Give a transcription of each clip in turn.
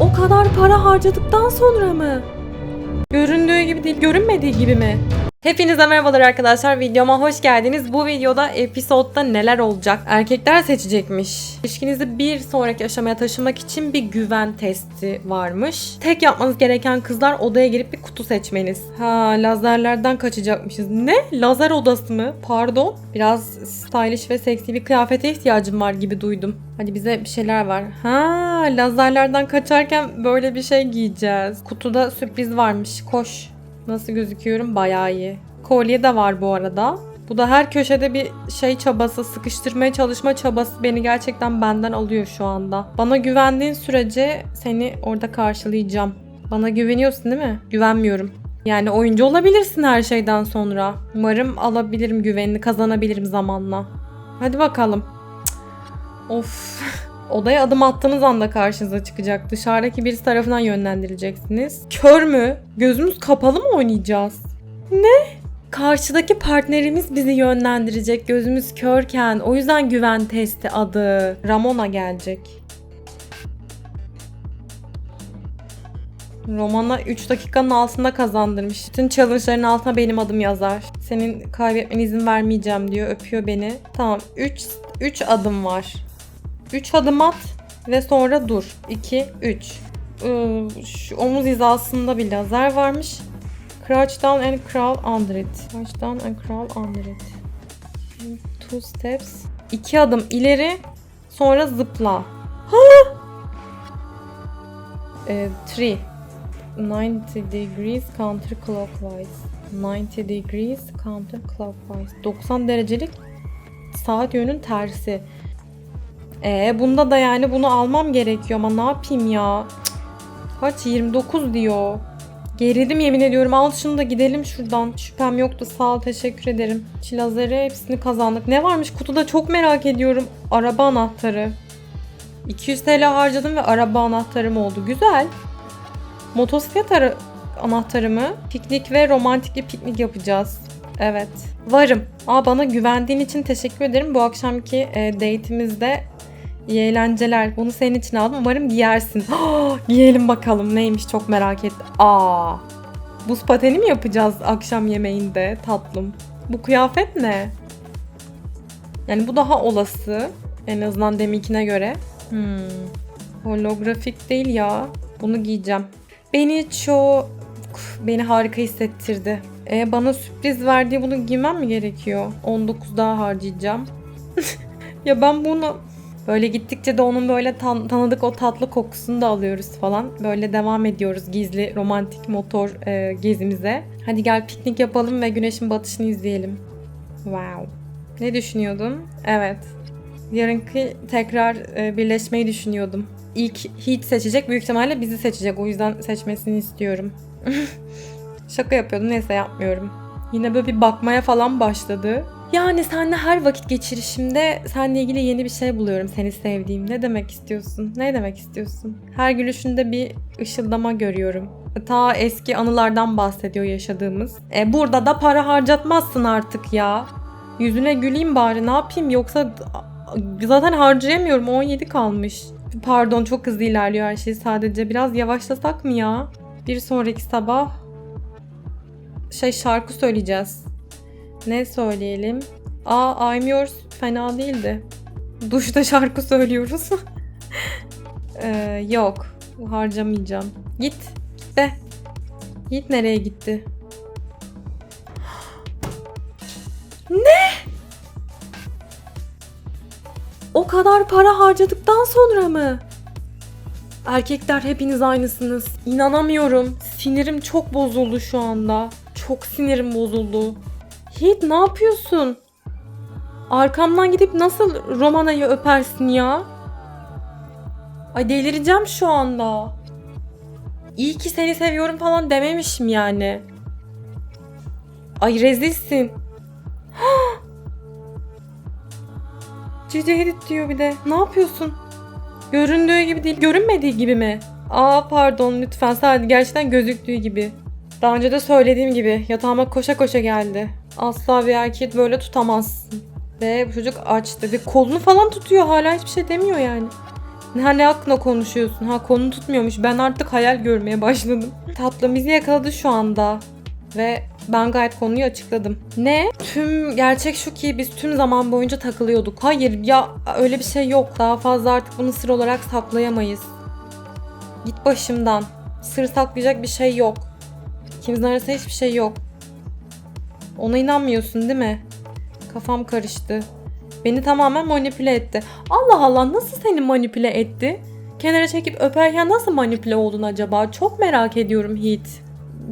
O kadar para harcadıktan sonra mı? Göründüğü gibi değil, görünmediği gibi mi? Hepinize merhabalar arkadaşlar. Videoma hoş geldiniz. Bu videoda episodda neler olacak? Erkekler seçecekmiş. İlişkinizi bir sonraki aşamaya taşımak için bir güven testi varmış. Tek yapmanız gereken kızlar odaya girip bir kutu seçmeniz. Ha lazerlerden kaçacakmışız. Ne? Lazer odası mı? Pardon. Biraz stylish ve seksi bir kıyafete ihtiyacım var gibi duydum. Hadi bize bir şeyler var. Ha lazerlerden kaçarken böyle bir şey giyeceğiz. Kutuda sürpriz varmış. Koş. Nasıl gözüküyorum? Bayağı iyi. Kolye de var bu arada. Bu da her köşede bir şey çabası, sıkıştırmaya çalışma çabası beni gerçekten benden alıyor şu anda. Bana güvendiğin sürece seni orada karşılayacağım. Bana güveniyorsun değil mi? Güvenmiyorum. Yani oyuncu olabilirsin her şeyden sonra. Umarım alabilirim güvenini, kazanabilirim zamanla. Hadi bakalım. Cık. Of. Odaya adım attığınız anda karşınıza çıkacak. Dışarıdaki birisi tarafından yönlendirileceksiniz. Kör mü? Gözümüz kapalı mı oynayacağız? Ne? Karşıdaki partnerimiz bizi yönlendirecek gözümüz körken. O yüzden güven testi adı. Ramona gelecek. Romana 3 dakikanın altında kazandırmış. Bütün challenge'ların altına benim adım yazar. Senin kaybetmene izin vermeyeceğim diyor. Öpüyor beni. Tamam 3 3 adım var. 3 adım at ve sonra dur. 2 3. Ee, şu omuz hizasında bir lazer varmış. Crouch down and crawl under it. Crouch down and crawl under it. Two steps. İki adım ileri sonra zıpla. Ha! Ee, three. 90 degrees counterclockwise. 90 degrees counterclockwise. 90 derecelik saat yönün tersi. E bunda da yani bunu almam gerekiyor ama ne yapayım ya? Cık. Kaç 29 diyor. Gerildim yemin ediyorum. Al şunu da gidelim şuradan. Şüphem yoktu. Sağ ol teşekkür ederim. Çilazeri hepsini kazandık. Ne varmış kutuda çok merak ediyorum. Araba anahtarı. 200 TL harcadım ve araba anahtarım oldu. Güzel. Motosiklet ara- anahtarı mı? Piknik ve romantik bir piknik yapacağız. Evet. Varım. Aa bana güvendiğin için teşekkür ederim. Bu akşamki e, date'imizde iyi eğlenceler. Bunu senin için aldım. Umarım giyersin. Giyelim bakalım. Neymiş çok merak ettim. Aa. Buz pateni mi yapacağız akşam yemeğinde tatlım? Bu kıyafet ne? Yani bu daha olası. En azından deminkine göre. Hmm. Holografik değil ya. Bunu giyeceğim. Beni çok... Beni harika hissettirdi. E, bana sürpriz verdiği bunu giymem mi gerekiyor? 19 daha harcayacağım. ya ben bunu böyle gittikçe de onun böyle tan- tanıdık o tatlı kokusunu da alıyoruz falan. Böyle devam ediyoruz gizli romantik motor e, gezimize. Hadi gel piknik yapalım ve güneşin batışını izleyelim. Wow. Ne düşünüyordun? Evet. Yarınki tekrar e, birleşmeyi düşünüyordum. İlk Heat seçecek. Büyük ihtimalle bizi seçecek. O yüzden seçmesini istiyorum. Şaka yapıyordum. Neyse yapmıyorum. Yine böyle bir bakmaya falan başladı. Yani seninle her vakit geçirişimde seninle ilgili yeni bir şey buluyorum seni sevdiğim. Ne demek istiyorsun? Ne demek istiyorsun? Her gülüşünde bir ışıldama görüyorum. Ta eski anılardan bahsediyor yaşadığımız. E burada da para harcatmazsın artık ya. Yüzüne güleyim bari ne yapayım yoksa zaten harcayamıyorum 17 kalmış. Pardon çok hızlı ilerliyor her şey sadece. Biraz yavaşlasak mı ya? Bir sonraki sabah şey şarkı söyleyeceğiz. Ne söyleyelim? Aa I'm yours fena değildi. Duşta şarkı söylüyoruz. ee, yok harcamayacağım. Git. Git be. Git nereye gitti? Ne? O kadar para harcadıktan sonra mı? Erkekler hepiniz aynısınız. İnanamıyorum. Sinirim çok bozuldu şu anda. Çok sinirim bozuldu. Hit ne yapıyorsun? Arkamdan gidip nasıl Romana'yı öpersin ya? Ay delireceğim şu anda. İyi ki seni seviyorum falan dememişim yani. Ay rezilsin. Cici Edit diyor bir de. Ne yapıyorsun? Göründüğü gibi değil, görünmediği gibi mi? Aa pardon lütfen sadece gerçekten gözüktüğü gibi. Daha önce de söylediğim gibi yatağıma koşa koşa geldi. Asla bir erkeği böyle tutamazsın. Ve bu çocuk aç dedi. Kolunu falan tutuyor hala hiçbir şey demiyor yani. Ne ne aklına konuşuyorsun? Ha konu tutmuyormuş. Ben artık hayal görmeye başladım. Tatlım bizi yakaladı şu anda. Ve ben gayet konuyu açıkladım. Ne? Tüm gerçek şu ki biz tüm zaman boyunca takılıyorduk. Hayır ya öyle bir şey yok. Daha fazla artık bunu sır olarak saklayamayız. Git başımdan. Sır saklayacak bir şey yok. İkimizin arasında hiçbir şey yok. Ona inanmıyorsun değil mi? Kafam karıştı. Beni tamamen manipüle etti. Allah Allah nasıl seni manipüle etti? Kenara çekip öperken nasıl manipüle oldun acaba? Çok merak ediyorum Hit.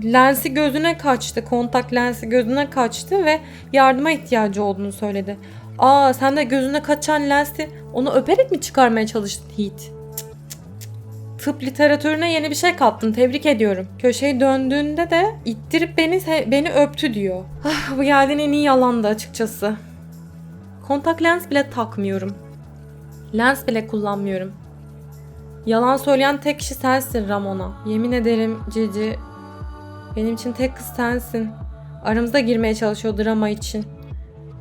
Lensi gözüne kaçtı. Kontak lensi gözüne kaçtı ve yardıma ihtiyacı olduğunu söyledi. Aa sen de gözüne kaçan lensi onu öperek mi çıkarmaya çalıştın Hit? Tıp literatürüne yeni bir şey kattın. Tebrik ediyorum. Köşeyi döndüğünde de ittirip beni beni öptü diyor. Ah, bu geldiğin en iyi yalandı açıkçası. Kontak lens bile takmıyorum. Lens bile kullanmıyorum. Yalan söyleyen tek kişi sensin Ramona. Yemin ederim Cici. Benim için tek kız sensin. Aramıza girmeye çalışıyor drama için.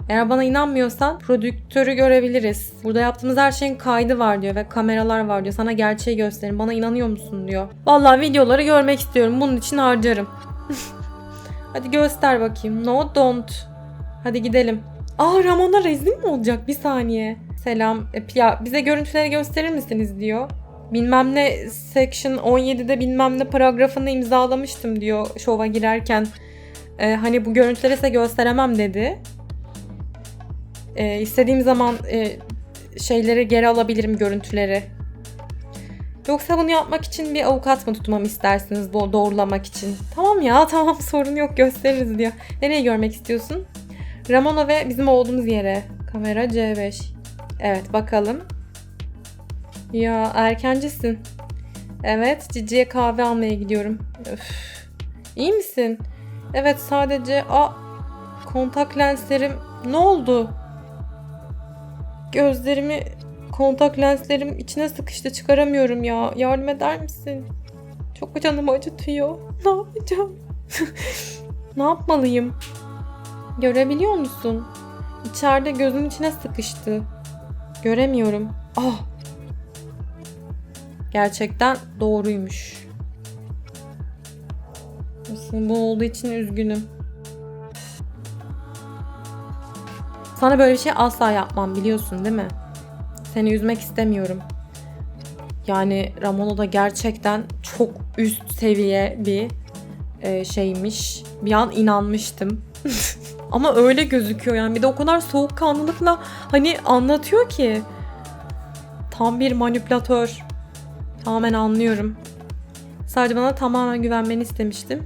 Eğer bana inanmıyorsan prodüktörü görebiliriz. Burada yaptığımız her şeyin kaydı var diyor ve kameralar var diyor. Sana gerçeği gösterin. Bana inanıyor musun diyor. Vallahi videoları görmek istiyorum. Bunun için harcarım. Hadi göster bakayım. No don't. Hadi gidelim. Aa Ramona rezil mi olacak? Bir saniye. Selam. E, ya bize görüntüleri gösterir misiniz diyor. Bilmem ne section 17'de bilmem ne paragrafını imzalamıştım diyor şova girerken. E, hani bu görüntüleri size gösteremem dedi. E, istediğim zaman e, şeyleri geri alabilirim görüntüleri. Yoksa bunu yapmak için bir avukat mı tutmamı istersiniz bu doğrulamak için? Tamam ya tamam sorun yok gösteririz diyor. Nereye görmek istiyorsun? Ramona ve bizim olduğumuz yere. Kamera C5. Evet bakalım. Ya erkencisin. Evet Cici'ye kahve almaya gidiyorum. Öf. İyi misin? Evet sadece a kontak lenslerim ne oldu? Gözlerimi kontak lenslerim içine sıkıştı çıkaramıyorum ya. Yardım eder misin? Çok canımı acıtıyor. Ne yapacağım? ne yapmalıyım? Görebiliyor musun? İçeride gözün içine sıkıştı. Göremiyorum. Ah! Gerçekten doğruymuş. Aslında bu olduğu için üzgünüm. Sana böyle bir şey asla yapmam biliyorsun değil mi? Seni üzmek istemiyorum. Yani Ramono da gerçekten çok üst seviye bir e, şeymiş. Bir an inanmıştım. Ama öyle gözüküyor yani. Bir de o kadar soğukkanlılıkla hani anlatıyor ki. Tam bir manipülatör. Tamamen anlıyorum. Sadece bana tamamen güvenmeni istemiştim.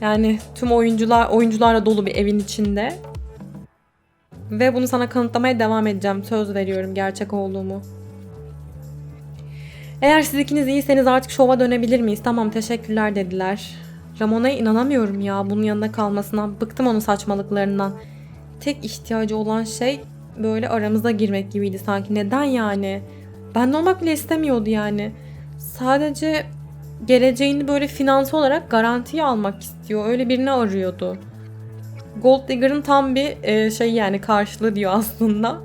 Yani tüm oyuncular oyuncularla dolu bir evin içinde. Ve bunu sana kanıtlamaya devam edeceğim. Söz veriyorum gerçek olduğumu. Eğer siz ikiniz iyiyseniz artık şova dönebilir miyiz? Tamam teşekkürler dediler. Ramona'ya inanamıyorum ya bunun yanında kalmasına. Bıktım onun saçmalıklarından. Tek ihtiyacı olan şey böyle aramıza girmek gibiydi sanki. Neden yani? Ben olmak bile istemiyordu yani. Sadece geleceğini böyle finansal olarak garantiye almak istiyor. Öyle birini arıyordu. Gold Digger'ın tam bir e, şey yani karşılığı diyor aslında.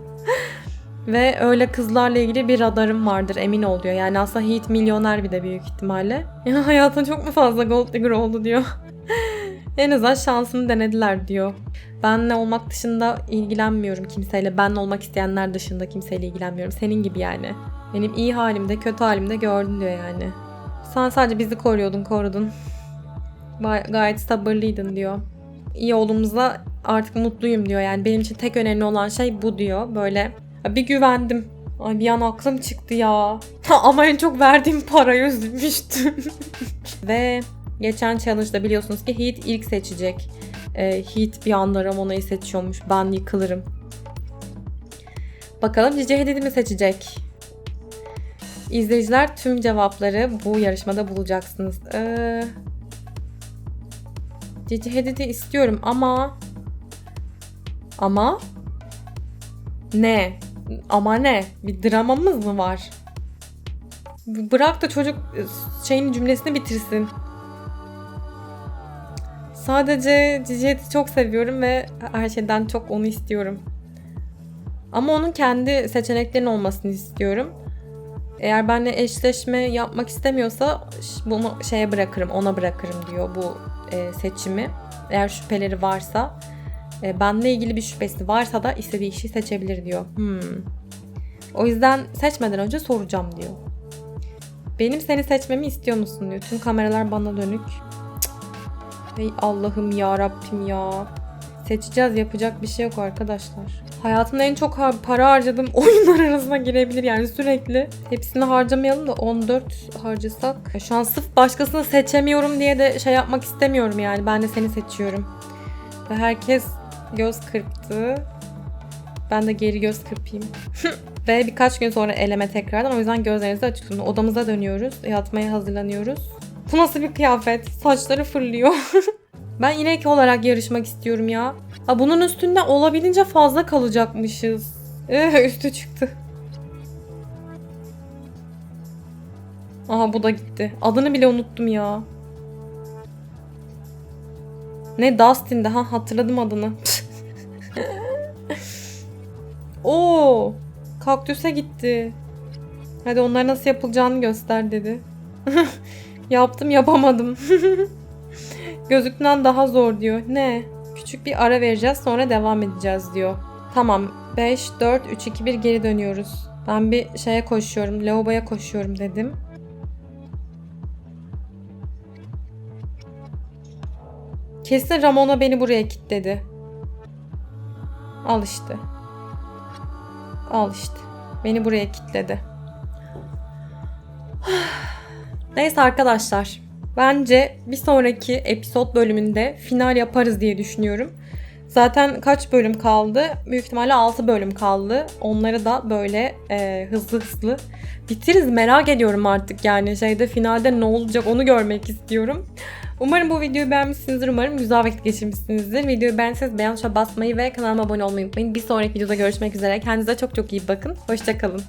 Ve öyle kızlarla ilgili bir radarım vardır emin ol diyor. Yani aslında Heat milyoner bir de büyük ihtimalle. Ya hayatın çok mu fazla Gold Digger oldu diyor. en azından şansını denediler diyor. Benle olmak dışında ilgilenmiyorum kimseyle. Benle olmak isteyenler dışında kimseyle ilgilenmiyorum. Senin gibi yani. Benim iyi halimde, kötü halimde gördün diyor yani. Sen sadece bizi koruyordun, korudun. Gayet sabırlıydın diyor. İyi olduğumuzda artık mutluyum diyor. Yani benim için tek önemli olan şey bu diyor. Böyle bir güvendim. Ay bir an aklım çıktı ya. Ama en çok verdiğim parayı üzülmüştüm. Ve geçen challenge'da biliyorsunuz ki Heat ilk seçecek. Ee, Heat bir anda Ramona'yı seçiyormuş. Ben yıkılırım. Bakalım Cici Hadid'i mi seçecek? İzleyiciler tüm cevapları bu yarışmada bulacaksınız. Ee, Cici Hadid'i istiyorum ama ama ne? Ama ne? Bir dramamız mı var? Bırak da çocuk e, şeyin cümlesini bitirsin. Sadece Ciciyet'i çok seviyorum ve her şeyden çok onu istiyorum. Ama onun kendi seçeneklerinin olmasını istiyorum. Eğer benimle eşleşme yapmak istemiyorsa bunu şeye bırakırım, ona bırakırım diyor bu e, seçimi. Eğer şüpheleri varsa, e, benimle ilgili bir şüphesi varsa da istediği kişiyi seçebilir diyor. Hmm. O yüzden seçmeden önce soracağım diyor. Benim seni seçmemi istiyor musun diyor. Tüm kameralar bana dönük. Cık. Ey Allah'ım ya Rabbim ya. Seçeceğiz yapacak bir şey yok arkadaşlar. Hayatımda en çok para harcadığım oyunlar arasına girebilir yani sürekli. Hepsini harcamayalım da 14 harcasak. Şu an sırf başkasını seçemiyorum diye de şey yapmak istemiyorum yani. Ben de seni seçiyorum. Ve herkes göz kırptı. Ben de geri göz kırpayım. Ve birkaç gün sonra eleme tekrardan. O yüzden gözlerinizi açık tutun. Odamıza dönüyoruz. Yatmaya hazırlanıyoruz. Bu nasıl bir kıyafet? Saçları fırlıyor. ben inek olarak yarışmak istiyorum ya. Ha, bunun üstünde olabildiğince fazla kalacakmışız. Eh, üstü çıktı. Aha bu da gitti. Adını bile unuttum ya. Ne Dustin'de ha hatırladım adını. Oo, kaktüse gitti. Hadi onlar nasıl yapılacağını göster dedi. Yaptım yapamadım. Gözüktüğünden daha zor diyor. Ne? Küçük bir ara vereceğiz sonra devam edeceğiz diyor. Tamam 5, 4, 3, 2, 1 geri dönüyoruz. Ben bir şeye koşuyorum, lavaboya koşuyorum dedim. Kesin Ramona beni buraya kilitledi. Al işte. Al işte. Beni buraya kilitledi. Neyse arkadaşlar. Bence bir sonraki episod bölümünde final yaparız diye düşünüyorum. Zaten kaç bölüm kaldı? Büyük ihtimalle 6 bölüm kaldı. Onları da böyle e, hızlı hızlı bitiririz. Merak ediyorum artık yani şeyde finalde ne olacak onu görmek istiyorum. Umarım bu videoyu beğenmişsinizdir. Umarım güzel vakit geçirmişsinizdir. Videoyu beğenseniz beğen tuşuna basmayı ve kanalıma abone olmayı unutmayın. Bir sonraki videoda görüşmek üzere. Kendinize çok çok iyi bakın. Hoşçakalın.